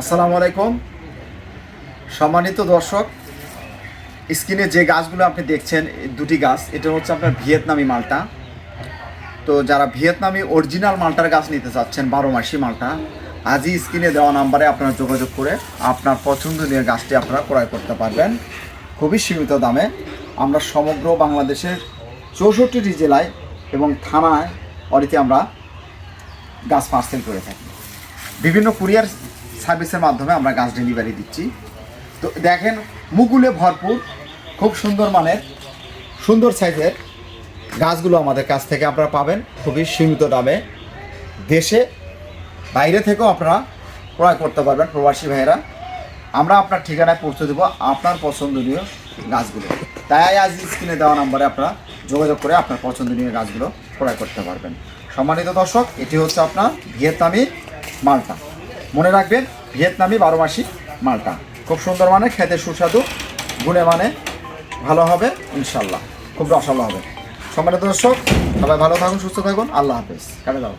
আসসালামু আলাইকুম। সম্মানিত দর্শক, স্ক্রিনে যে গাছগুলো আপনি দেখছেন দুটি গাছ, এটা হচ্ছে আপনার ভিয়েতনামি মালটা। তো যারা ভিয়েতনামি অরিজিনাল মালটার গাছ নিতে চাচ্ছেন, বারো মাসি মালটা, আজই স্ক্রিনে দেওয়া নাম্বারে আপনারা যোগাযোগ করে আপনার পছন্দনীয় গাছটি আপনারা ক্রয় করতে পারবেন। খুবই সীমিত দামে। আমরা সমগ্র বাংলাদেশের চৌষট্টিটি জেলায় এবং থানায় অরিতে আমরা গাছ পার্সেল করে থাকি। বিভিন্ন কুরিয়ার সার্ভিসের মাধ্যমে আমরা গাছ ডেলিভারি দিচ্ছি। তো দেখেন, মুকুলে ভরপুর, খুব সুন্দর মানের, সুন্দর সাইজের গাছগুলো আমাদের কাছ থেকে আপনারা পাবেন খুবই সীমিত দামে। দেশে, বাইরে থেকেও আপনারা ক্রয় করতে পারবেন প্রবাসী ভাইয়েরা। আমরা আপনার ঠিকানায় পৌঁছে দেবো আপনার পছন্দনীয় গাছগুলো। তাই আজ স্ক্রিনে দেওয়া নাম্বারে আপনারা যোগাযোগ করে আপনার পছন্দনীয় গাছগুলো ক্রয় করতে পারবেন। সম্মানিত দর্শক, এটি হচ্ছে আপনার ভিয়েতনামি মালটা। মনে রাখবেন, ভিয়েতনামি বারো মাসি মালটা। খুব সুন্দর মানে খেতে সুস্বাদু, গুণে মানে ভালো হবে, ইনশাল্লাহ। খুব রসালো হবে। সম্মানিত দর্শক, সবাই ভালো থাকুন, সুস্থ থাকুন। আল্লাহ হাফেজ। কাটে দাও।